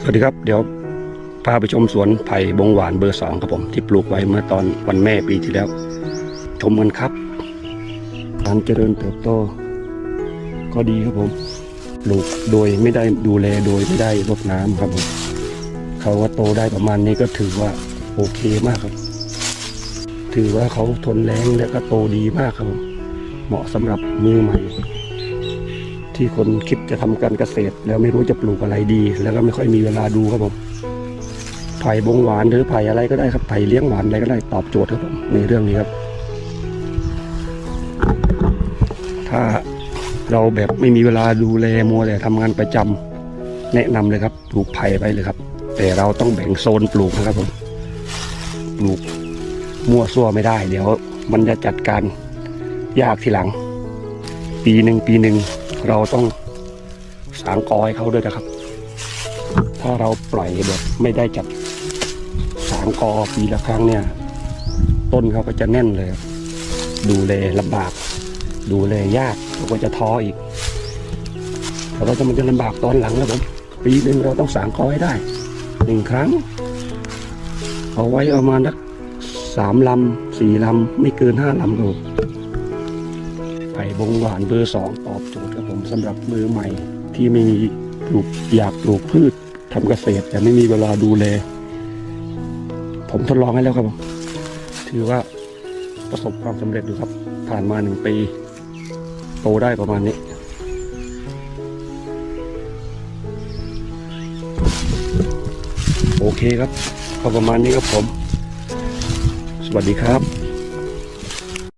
สวัสดีครับ เดี๋ยวพาไปชมสวนไผ่บงหวานเบอร์สองครับผม ที่ปลูกไว้เมื่อตอนวันแม่ปีที่แล้ว ชมกันครับ การเจริญเติบโต ก็ดีครับผมปลูกโดยไม่ได้ดูแลโดยไม่ได้รดน้ำครับผมเขาว่าโตได้ประมาณนี้ก็ถือว่าโอเคมากครับ ถือว่าเขาทนแรงและก็โตดีมากครับผมเหมาะสำหรับมือใหม่ ที่คนคิดจะทำการเกษตร แล้วไม่รู้จะปลูกอะไรดี แล้วก็ไม่ค่อยมีเวลาดูครับผมไผ่บงหวานหรือไผ่อะไรก็ได้ครับไผ่เลี้ยงหวานอะไรก็ได้ตอบโจทย์ครับผมในเรื่องนี้ครับ ถ้าเราแบบไม่มีเวลาดูแลมัวแต่ทำงานประจำแนะนำเลยครับ ปลูกไผ่ไปเลยครับ แต่เราต้องแบ่งโซนปลูกนะครับผมปลูกมั่วซั่วไม่ได้ เดี๋ยว มันจะจัดการยากทีหลัง ปีหนึ่งปีหนึ่ง เราต้องสางกอให้เขาด้วยนะครับ ถ้าเราปล่อยแบบไม่ได้จัดสางกอปีละครั้งเนี่ย ต้นเขาก็จะแน่นเลยครับดูแลลำบาก ดูแลยากแล้วก็จะท้ออีกแล้วก็จะมันจะลำบากตอนหลังนะผมปีหนึ่งเราต้องสางกอให้ได้หนึ่งครั้ง เอาไว้ประมาณสักสามลำสี่ลำไม่เกินห้าลำครับ ไผ่บงหวานเบอร์สองตอบโจทย์ครับผมสำหรับมือใหม่ ที่ไม่มีปลูกอยากปลูกพืชทำเกษตร แต่ไม่มีเวลาดูแล ผมทดลองให้แล้วครับผมถือว่าประสบความสำเร็จดูครับ ผ่านมาหนึ่งปี โตได้ประมาณนี้โอเคครับก็ประมาณนี้ครับผม สวัสดีครับ